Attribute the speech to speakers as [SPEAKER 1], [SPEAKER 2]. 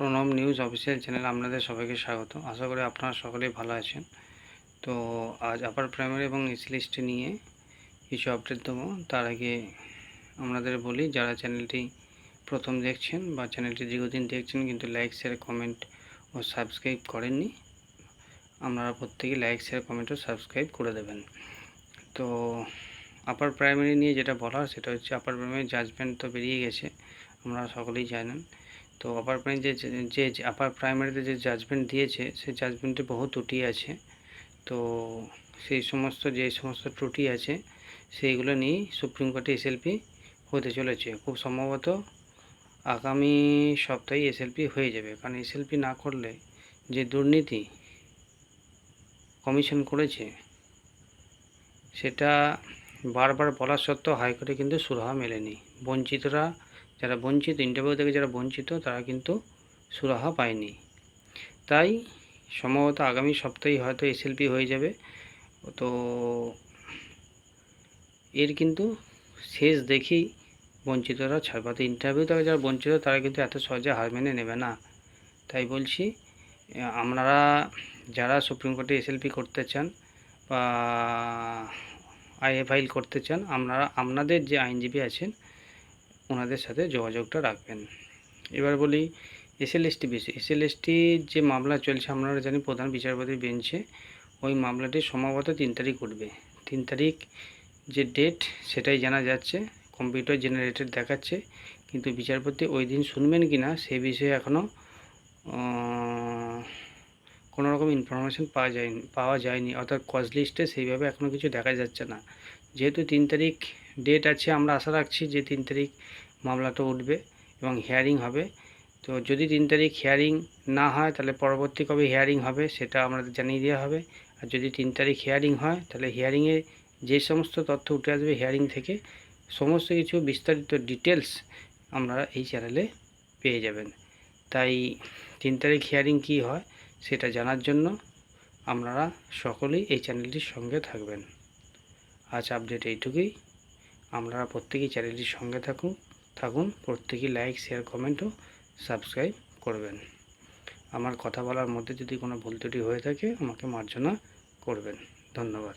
[SPEAKER 1] Pranab news official channel আপনাদের সবাইকে স্বাগত। আশা করি আপনারা সকলেই ভালো আছেন। তো আজ আপার প্রাইমারি এবং এসি লিস্টে নিয়ে কিছু আপডেট দেবো। তার আগে আপনাদের বলি, যারা চ্যানেলটি প্রথম দেখছেন বা চ্যানেলটি দীর্ঘদিন দেখছেন, কিন্তু লাইক শেয়ার কমেন্ট ও সাবস্ক্রাইব করেননি, আপনারা প্রত্যেকেই লাইক শেয়ার কমেন্ট ও সাবস্ক্রাইব করে দেবেন। তো আপার প্রাইমারি নিয়ে যেটা বলার, সেটা হচ্ছে আপার প্রাইমারি জাজমেন্ট তো বেরিয়ে গেছে আমরা সকলেই জানেন। তো আপার প্রাইমারি যে যে আপার প্রাইমারিতে যে জাজমেন্ট দিয়েছে, সেই জাজমেন্টে বহু ত্রুটি আছে। তো সেই সমস্ত, যে সমস্ত ত্রুটি আছে, সেইগুলো নিয়েই সুপ্রিম কোর্টে এসএলপি হতে চলেছে। খুব সম্ভবত আগামী সপ্তাহে এসএলপি হয়ে যাবে। কারণ এসএলপি না করলে যে দুর্নীতি কমিশন করেছে, সেটা বারবার বলা সত্ত্বেও হাইকোর্টে কিন্তু সুরাহা মেলেনি। বঞ্চিতরা যারা বঞ্চিত ইন্টারভিউ থেকে যারা বঞ্চিত, তারা কিন্তু সুরাহা পায়নি। তাই সম্ভবত আগামী সপ্তাহেই হয়তো এসএলপি হয়ে যাবে। তো এর কিন্তু শেষ দেখি বঞ্চিতরা ছাড়বে তো ইন্টারভিউ থেকে যারা বঞ্চিত, তারা কিন্তু এত সহজে হার মেনে নেবে না। তাই বলছি, আপনারা যারা সুপ্রিম কোর্টে এসএলপি করতে চান বা আইএ ফাইল করতে চান, আপনারা, আপনাদের যে আইনজীবী আছেন ওনাদের সাথে যোগাযোগটা রাখবেন। এবার বলি এসএলএসটি বিষয়। এসএলএসটির যে মামলা চলছে আপনারা জানি প্রধান বিচারপতির বেঞ্চে, ওই মামলাটি সম্ভবত তিন তারিখ উঠবে। তিন তারিখ যে ডেট, সেটাই জানা যাচ্ছে। কম্পিউটার জেনারেটেড দেখাচ্ছে, কিন্তু বিচারপতি ওই দিন শুনবেন কি না সে বিষয়ে এখনও কোনো রকম ইনফরমেশন পাওয়া যায়নি পাওয়া যায়নি। অর্থাৎ কজ লিস্টে সেইভাবে এখনও কিছু দেখা যাচ্ছে না। যেহেতু তিন তারিখ ডেট আছে, আমরা আশা রাখছি যে তিন তারিখ মামলাটা উঠবে এবং হিয়ারিং হবে। তো যদি তিন তারিখ হিয়ারিং না হয়, তাহলে পরবর্তী কবে হিয়ারিং হবে সেটা আমাদের জানিয়ে দেওয়া হবে। আর যদি তিন তারিখ হিয়ারিং হয়, তাহলে হিয়ারিংয়ে যে সমস্ত তথ্য উঠে আসবে হিয়ারিং থেকে, সমস্ত কিছু বিস্তারিত ডিটেলস আপনারা এই চ্যানেলে পেয়ে যাবেন। তাই তিন তারিখ হিয়ারিং কী হয় সেটা জানার জন্য আপনারা সকলেই এই চ্যানেলটির সঙ্গে থাকবেন। আজ আপডেট এইটুকুই। আপনারা প্রত্যেকেই চ্যানেলটির সঙ্গে থাকুন থাকুন, প্রত্যেকেই লাইক শেয়ার কমেন্টও সাবস্ক্রাইব করবেন। আমার কথা বলার মধ্যে যদি কোনো ভুল ত্রুটি হয়ে থাকে, আমাকে মার্জনা করবেন। ধন্যবাদ।